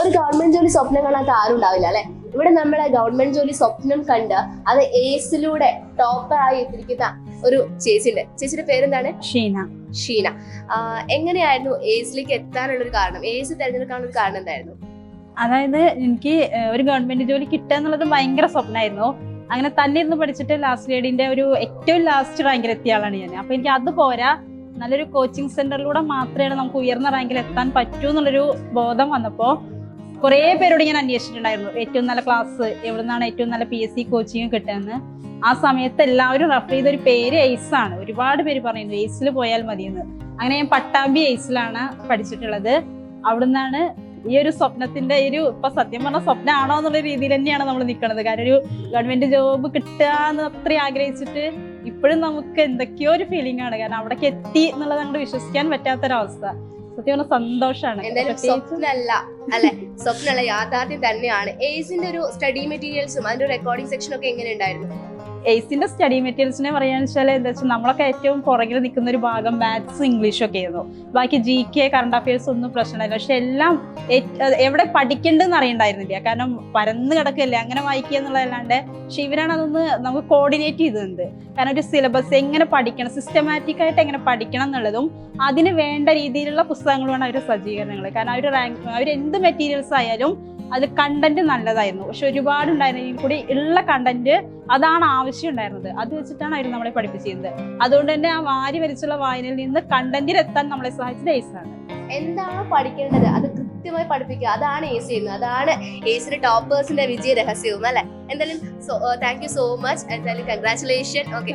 ഒരു ഗവൺമെന്റ് ജോലി സ്വപ്നം കാണാത്ത ആരും ഉണ്ടാവില്ല അല്ലെ? ഇവിടെ നമ്മളെ ഗവൺമെന്റ് ജോലി സ്വപ്നം കണ്ട് അത് ഏസിലൂടെ ടോപ്പറായി എത്തിയിരിക്കുന്ന ഒരു ചേച്ചിന്റെ ചേച്ചിയുടെ പേരെന്താണ്? ഷീന. ഷീന. എങ്ങനെയായിരുന്നു ഏസിലേക്ക് എത്താനുള്ള ഒരു കാരണം? ഏസ് തിരഞ്ഞെടുക്കാനുള്ള ഒരു കാരണം എന്തായിരുന്നു? അതായത് എനിക്ക് ഒരു ഗവൺമെന്റ് ജോലി കിട്ടുക എന്നുള്ളത് ഭയങ്കര സ്വപ്നമായിരുന്നു. അങ്ങനെ തന്നെ ഇരുന്ന് പഠിച്ചിട്ട് ലാസ്റ്റ് ഗ്രേഡിന്റെ ഒരു ഏറ്റവും ലാസ്റ്റ് റാങ്കിൽ എത്തിയ ആളാണ് ഞാൻ. അപ്പൊ എനിക്ക് അത് പോരാ. നല്ലൊരു കോച്ചിങ് സെന്ററിലൂടെ മാത്രമേ നമുക്ക് ഉയർന്ന റാങ്കിൽ എത്താൻ പറ്റൂ എന്നുള്ളൊരു ബോധം വന്നപ്പോ കുറേ പേരോട് ഞാൻ അന്വേഷിച്ചിട്ടുണ്ടായിരുന്നു. ഏറ്റവും നല്ല ക്ലാസ് എവിടെ നിന്നാണ് ഏറ്റവും നല്ല പി എസ് സി കോച്ചിങ് കിട്ടുന്നത് ആ സമയത്ത് എല്ലാവരും റെഫർ ചെയ്ത ഒരു പേര് എയ്സ് ആണ്. ഒരുപാട് പേര് പറയുന്നു എയ്സിൽ പോയാൽ മതിയെന്ന്. അങ്ങനെ ഞാൻ പട്ടാമ്പി എയ്സിലാണ് പഠിച്ചിട്ടുള്ളത്. അവിടുന്നാണ് ഈ ഒരു സ്വപ്നത്തിന്റെ ഒരു ഇപ്പൊ സത്യം പറഞ്ഞ സ്വപ്നമാണോ എന്നുള്ള രീതിയിൽ തന്നെയാണ് നമ്മൾ നിൽക്കുന്നത് കാരണം ഒരു ഗവൺമെന്റ് ജോബ് കിട്ടുക എന്ന് അത്രയും ആഗ്രഹിച്ചിട്ട് ഇപ്പോഴും നമുക്ക് എന്തൊക്കെയോ ഒരു ഫീലിംഗ് ആണ്. കാരണം അവിടേക്ക് എത്തി എന്നുള്ളത് അങ്ങോട്ട് വിശ്വസിക്കാൻ പറ്റാത്തൊരവസ്ഥ. സത്യം പറഞ്ഞ സന്തോഷമാണ് എന്തായാലും പ്രത്യേകിച്ച് സ്വപ്നമല്ല അല്ലെ? സ്വപ്നമല്ല യാഥാർത്ഥ്യം തന്നെയാണ്. ഏസിന്റെ ഒരു സ്റ്റഡി മെറ്റീരിയൽസും അതിന്റെ റെക്കോർഡിംഗ് സെക്ഷനും ഒക്കെ എങ്ങനെ ഉണ്ടായിരുന്നു? എയ്സിന്റെ സ്റ്റഡി മെറ്റീരിയൽസിനെ പറയാന്ന് വെച്ചാൽ എന്താ വെച്ചാൽ നമ്മളൊക്കെ ഏറ്റവും പുറകിൽ നിൽക്കുന്ന ഒരു ഭാഗം മാത്സ് ഇംഗ്ലീഷും ഒക്കെ ആയിരുന്നു. ബാക്കി ജി കെ കറണ്ട് അഫയേഴ്സ് ഒന്നും പ്രശ്നമില്ല. പക്ഷെ എല്ലാം എവിടെ പഠിക്കേണ്ടതെന്ന് അറിയണ്ടായിരുന്നില്ല. കാരണം പരന്ന് കിടക്കല്ലേ അങ്ങനെ വായിക്കുക എന്നുള്ളതല്ലാണ്ട്. പക്ഷെ ഇവരാണ് അതൊന്ന് നമുക്ക് കോർഡിനേറ്റ് ചെയ്തത് കാരണം ഒരു സിലബസ് എങ്ങനെ പഠിക്കണം സിസ്റ്റമാറ്റിക് ആയിട്ട് എങ്ങനെ പഠിക്കണം എന്നുള്ളതും അതിന് വേണ്ട രീതിയിലുള്ള പുസ്തകങ്ങളുമാണ് അവരുടെ സജ്ജീകരണങ്ങൾ കാരണം അവർ റാങ്ക് അവർ എന്ത് മെറ്റീരിയൽസ് ആയാലും അതിൽ കണ്ടന്റ് നല്ലതായിരുന്നു. പക്ഷെ ഒരുപാട് ഉണ്ടായിരുന്നെങ്കിൽ കൂടി ഉള്ള കണ്ടന്റ് അതാണ് ആവശ്യം ഉണ്ടായിരുന്നത് അത് വെച്ചിട്ടാണ് അവർ നമ്മളെ പഠിപ്പിച്ചിരുന്നത്. അതുകൊണ്ട് തന്നെ ആ വാരി വരിച്ചുള്ള വായനയിൽ നിന്ന് കണ്ടന്റിൽ എത്താൻ നമ്മളെ സഹായിച്ചത് ഏസാണ് എന്താണ് പഠിക്കേണ്ടത്? അത് കൃത്യമായി പഠിപ്പിക്കുക. അതാണ് ഏസ് ചെയ്യുന്നത്. അതാണ് ഏസിന്റെ ടോപ്പേഴ്സിന്റെ വിജയ രഹസ്യവും അല്ലെ? എന്തായാലും താങ്ക് യു സോ മച്ച് എന്തായാലും കൺഗ്രാറ്റുലേഷൻ ഓക്കെ